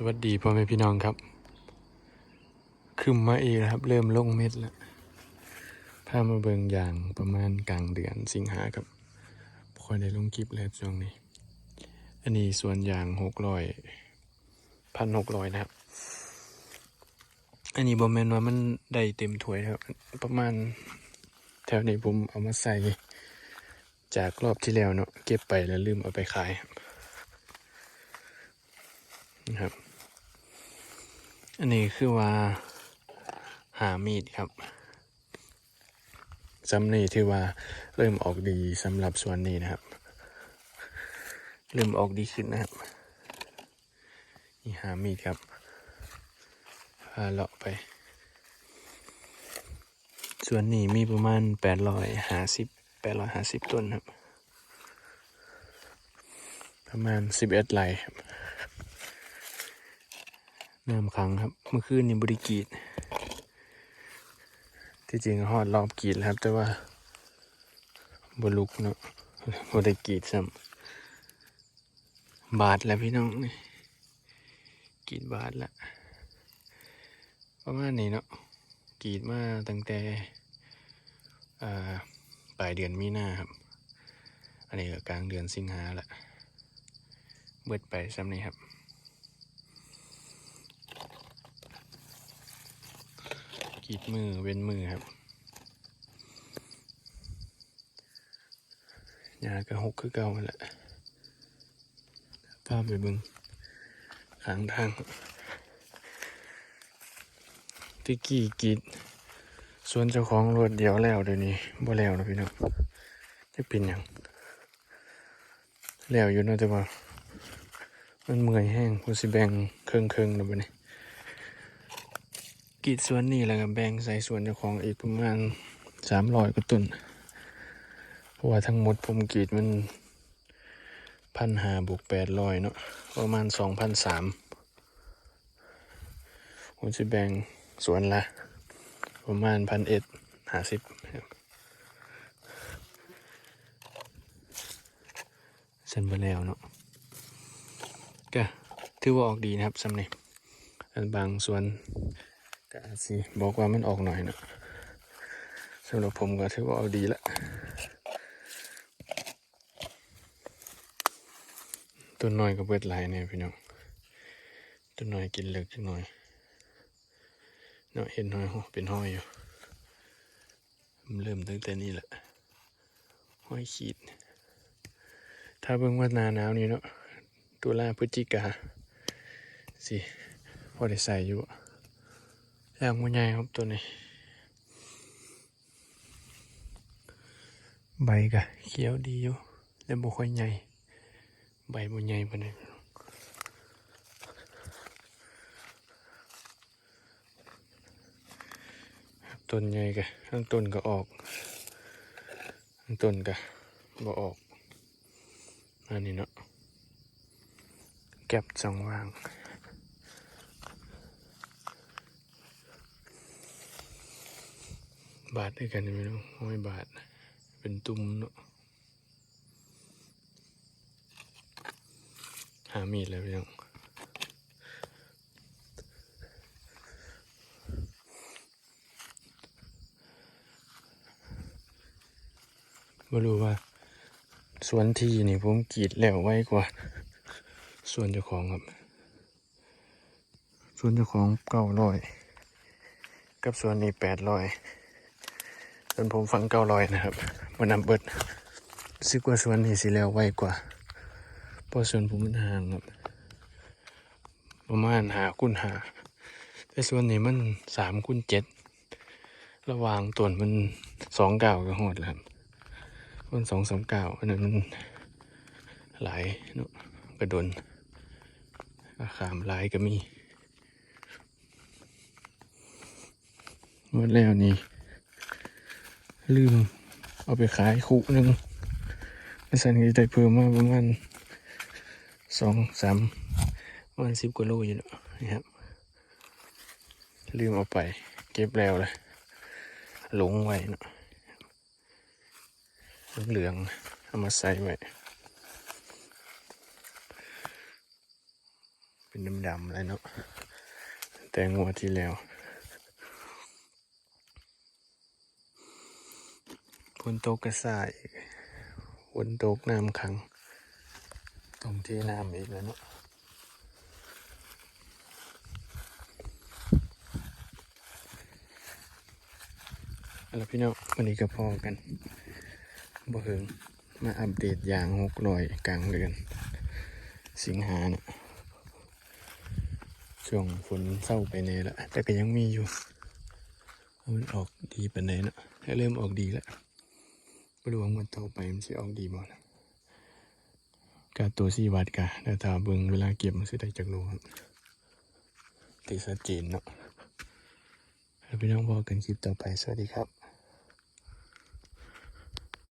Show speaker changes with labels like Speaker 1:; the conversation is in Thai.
Speaker 1: สวัสดีพ่อแม่พี่น้องครับคืมมาอีกแล้วครับ เริ่มลงเม็ดแล้วพามาเบิงอย่างประมาณกลางเดือนสิงหาครับพอได้ลงคลิปแล้วช่วงนี้ อันนี้ส่วนยางหกร้อยพันหกร้อยนะครับ อันนี้บอมแมนว่ามันได้เต็มถ้วยครับ ประมาณแถวนี้ผมเอามาใส่จากรอบที่แล้วเนาะเก็บไปแล้วลืมเอาไปขายครับนะครับ อันนี้คือว่า หามีดครับสำนีที่ว่าเริ่มออกดีสำหรับส่วนนี้นะครับ เริ่มออกดีขึ้นนะครับ นี่หามีดครับพาเลาะไป ส่วนนี้มีประมาณแปดร้อยหาสิบแปดร้อยหาสิบต้นครับ ประมาณสิบเอ็ดไร่ครับ น้ำขังครับ เมื่อคืนนี้บริกีดที่จริงหอดรอบกรีดครับ แต่ว่าบลุกเนาะบริกรีดซ้ำบาทแล้วพี่น้องนี่กรีดบาทละประมาณนี้เนาะกรีดมาตั้งแต่ปลายเดือนมีนาครับ อันนี้ก็กลางเดือนสิงหาละเบิดไปซ้ำนี้ครับ กีดมือเว้นมือครับยากระหกคือเก่าแหละภาพไปบึงขางทางที่กี้กรีดส่วนเจ้าของรถเดียวแล้วเดี๋ยวนี้บ่แล้วนะพี่น้องจะเป็นหยังแล้วอยู่เนาะแต่ว่า มันเมื่อยแห้งกูสิแบ่งเครื่องเครื่องนะบัดนี้ กีดส่วนนี้แล้วก็แบ่งใส่ส่วนเจ้าของอีกประมาณสามร้อยกว่าต้นเพราะว่าทั้งหมดผมกีดมันพันหาบวกแปดร้อยเนาะประมาณสองพันสามผมจะแบ่งสวนละ ประมาณพันเอ็ดหาสิบเส้นไปแล้วเนาะก็ถือว่าออกดีนะครับสำเนียงอันบางสวน ก็สิบอกว่ามันออกหน่อยเนอะสำหรับผมก็ถือว่าเอาดีละตัวน้อยก็เบิดหลายเนี่ยพี่น้องตัวน้อยกินเล็กจังหน่อยเนาะเห็นน้อยเป็นห้อยอยู่มันเริ่มตั้งแต่นี้แหละห้อยขีด ถ้าเบิ่งว่านาหนาวนี่เนาะตุลาพฤศจิกาสิพอได้ใส่อยู่ แรงมันใหญ่ครับตัวนี้ ใบกะเขียวดีอยู่แต่บ่ค่อยใหญ่ ใบบ่ใหญ่ปานใดครับต้นใหญ่กะทั้งต้นก็ออกทั้งต้นกะบ่ออก อันนี้เนาะแก็บสองว่าง บาทด้วยกันไม่รู้ห้อยบาท เป็นตุ่มเนาะหามีดแล้วพี่น้องไม่รู้ว่า สวนที่นี่ผมกีดแล้วไว้กว่าส่วนเจ้าของครับส่วนเจ้าของเก้าร้อย กับส่วนนี้แปดร้อย ส่วนผมฟังเก้าร้อยนะครับมันนำเบิดรู้สึกว่าสวนนี้สิแล้วไวกว่าเพราะสวนผมมันห่างครับประมาณหาคูณหา แต่ส่วนนี้มันสามคูณเจ็ดระหว่างต้นมันสองเก้าก็หดแล้วครับมันสองสามเก้าอันนั้นมันหลายเนาะกระดนราคามหลายก็มีหมดแล้วนี่ ลืมเอาไปขายคู่หนึ่งในสันนี้ได้เพิ่มมาประมาณสองสามประมาณสิบกว่าโลอยู่เนอะนี่ครับ ลืมเอาไป เก็บแล้วเลยหลงไว้เนอะเหลืองเอามาใส่ไว้เป็นดำๆเลยเนาะแต่งวดที่แล้ว นตกกระสายฝนตกน้ำขัง ตรงที่น้ำอีกแล้วเนาะเอาละพี่น้องวันนี้ก็พอกันบ่เฮิงมาอัปเดตอย่างหกรอยกลางเดือน สิงหาเนี่ยช่วงฝนเศร้าไปเนละแต่ก็ยังมีอยู่มันออกดีไปานไหนนะเริ่มออกดีแล้ว ไม่รู้ว่ามันต่อไปมันจะออกดีบ่นะกาตัวสี่วัดกะแต่ถ้าเบิ่งเวลาเก็บมันสิได้จากโลครับติดสจีนเนาะแล้วพี่น้องพอกันคลิปต่อไปสวัสดีครับ